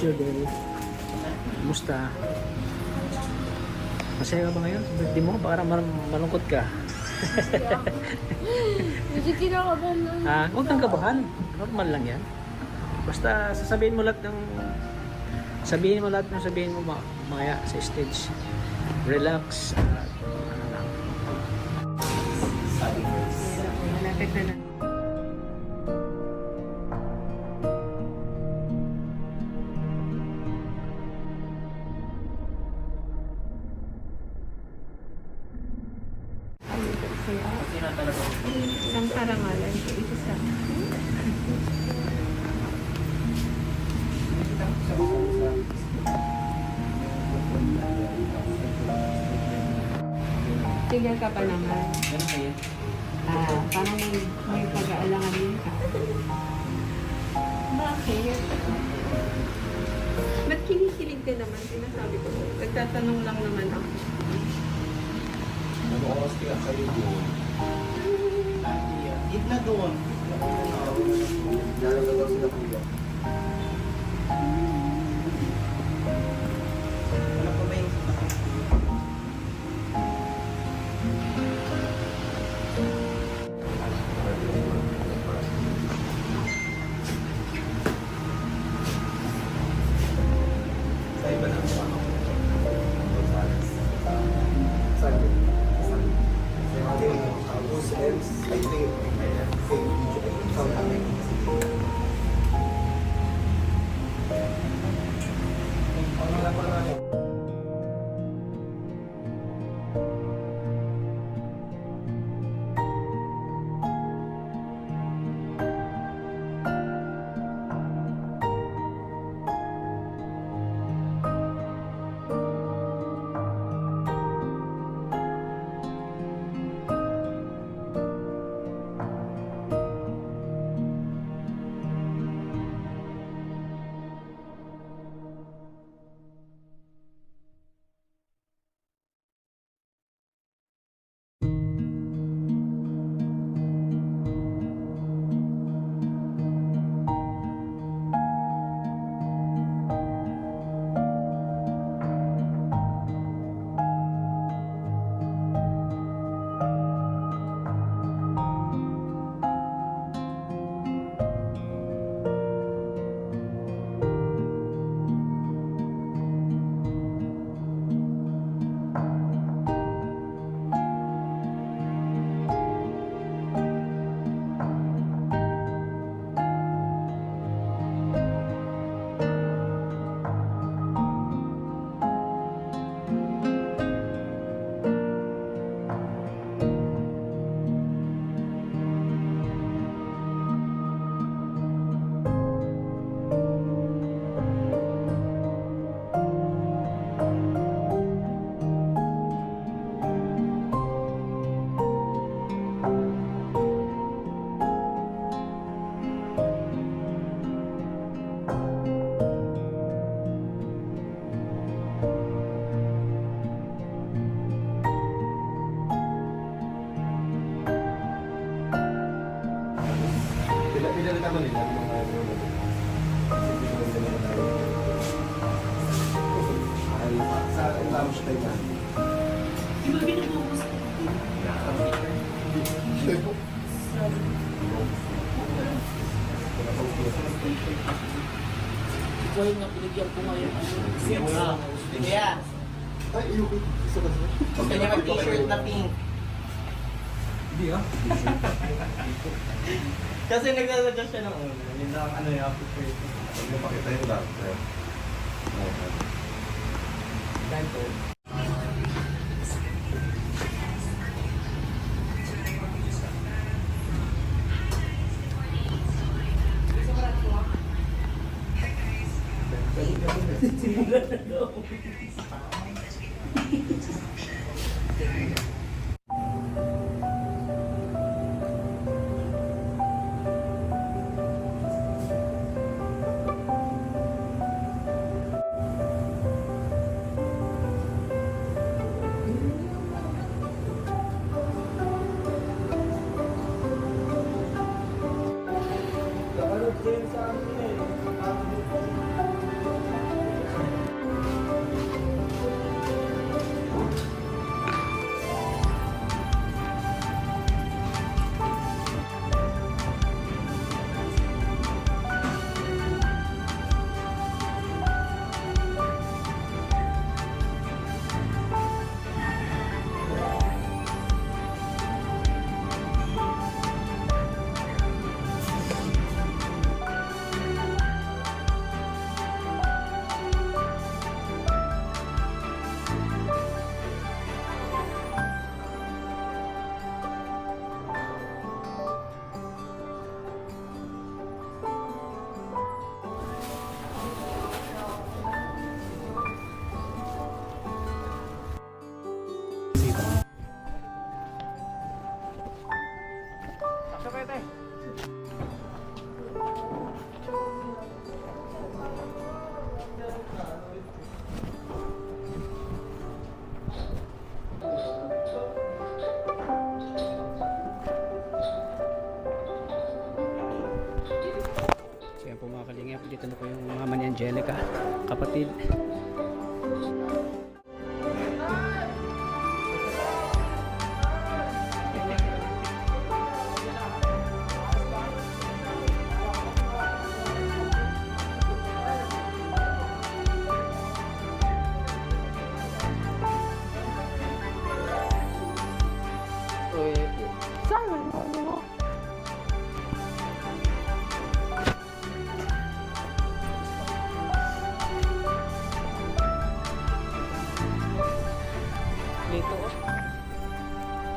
Your day? Kumusta? Masaya ka ba ngayon? Birthday mo? Para mal- malungkot ka. Medyo kinakabahan na. Ah, huwag kang kabahan. Normal lang yan. Basta sasabihin mo lahat ng sabihin mo lahat ng sabihin mo ma- maya sa stage. Relax. at ano lang. Malapit na lang. Isang karangalan. Ito sa... Tinggal ka pa naman. Ah, parang may, may pag-aalangan din ka. Bakit? Ba't kinikilig ka naman? Sinasabi ko. Nagtatanong lang naman ako. Oras kaya kayo doon? Eat na doon. Lalagaw sila kuya. Ikaw yung pinigyan ko ngayon. Kaya, Ay, iyo. Isa ba siya? gusto niya mag-t-shirt na pink. Hindi ah. Kasi nagsasadya siya ng ulo. Yun lang ano yung appreciate. Pag mo pakita yung lang, sir. Okay. Kapanood kapatid.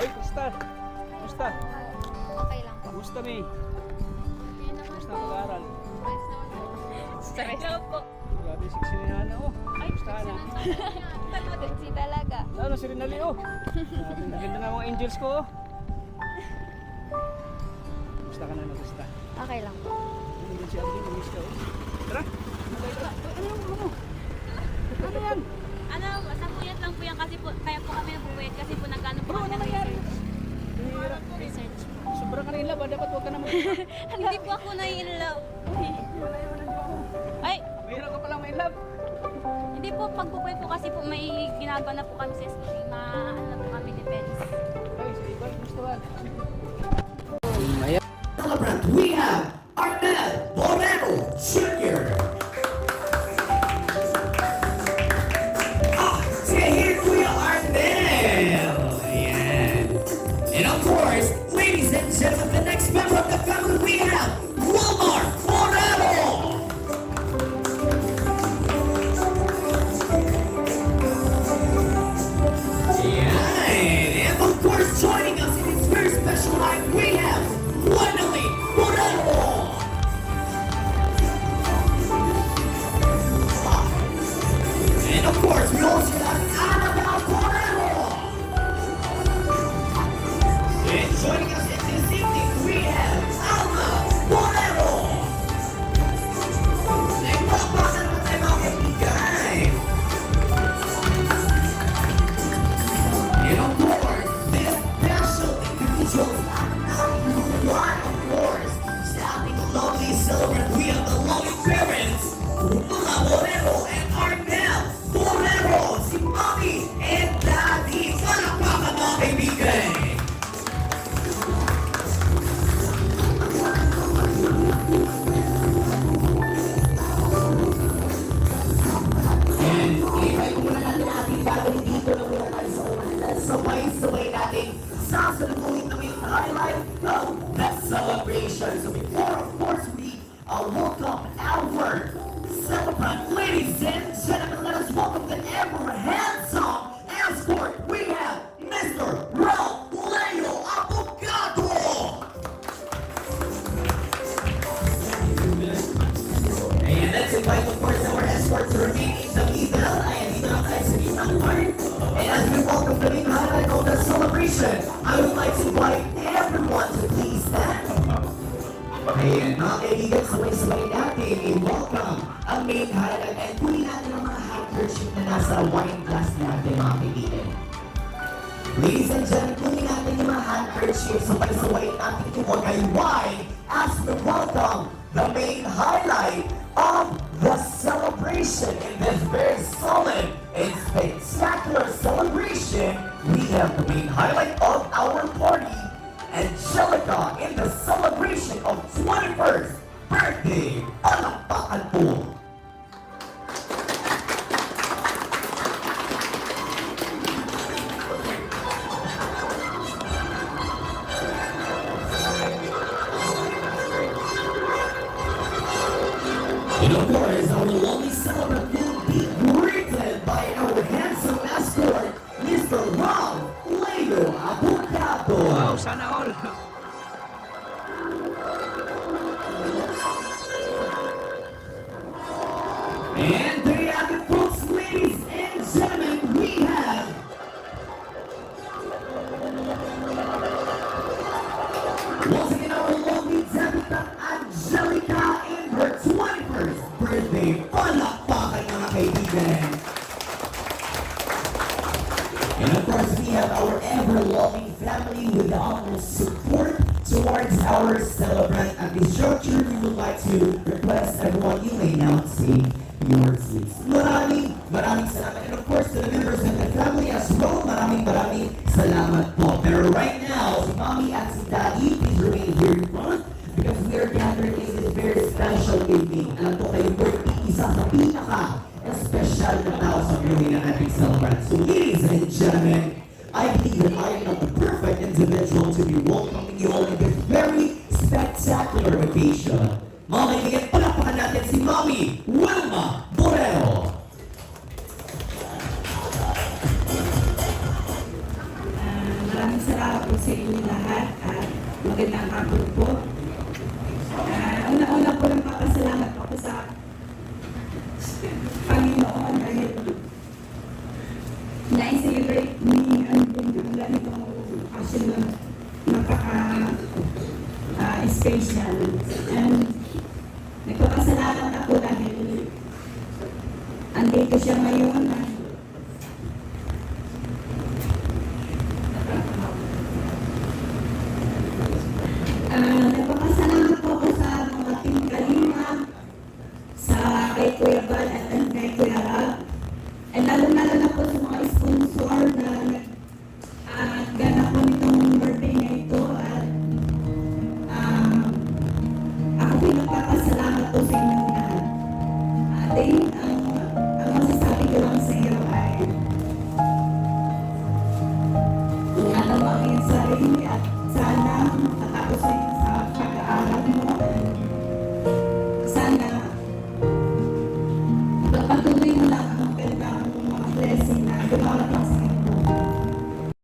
Oy, kumusta? Kumusta? Okay lang. Kumusta, May? Okay naman Kumusta ang pag-aaral? Stress naman po. Stress lang po. Grabe, siksi na yan, oh. Ay, kumusta na? Siksi talaga. Ano, si Rinali, oh. Grabe, naganda na mga angels ko, oh. Kumusta ka na, kumusta? Okay lang po. Ano yun si Adeline, kumusta, oh. Tara! Ano Tara! dear Swiss Wayna TV, welcome ang main highlight and puli natin ang mga handkerchief na nasa wine glass natin mga kaibigan. Ladies and gentlemen, puli natin yung mga handkerchief sa pagsaway natin tungo kay wine as we welcome the main highlight of the celebration in this very solid and spectacular celebration. We have the main highlight of our party, Angelica in the celebration of Hey, palakpakan po! Gilmore is being greeted by our handsome escort, Mr. Rob And of course, we have our ever-loving family with all support towards our celebrant at the structure. We would like to request everyone, you may now take your seats. Maraming, maraming salamat. And of course, to the members of the family as well, maraming, maraming salamat po. Pero right now, si Mommy at si Daddy, please remain here in front because we are gathering in this very special evening. Alam po kayo, birthday, isa sa pinaka special na tao sa buhay ng ating celebrant. So ladies and gentlemen, I believe that I am not the perfect individual to be welcoming you all in this very spectacular occasion. Mga kaibigan, palakpakan natin si Mommy Wilma Borrero. Ah, maraming salamat po sa inyo lahat at magandang hapon po. Ah, una-una po lang papasalamat ako sa Panginoon dahil na-celebrate ni ang ang ganitong occasion na napaka-special. And nagpapasalamat ako dahil andito siya ngayon ah,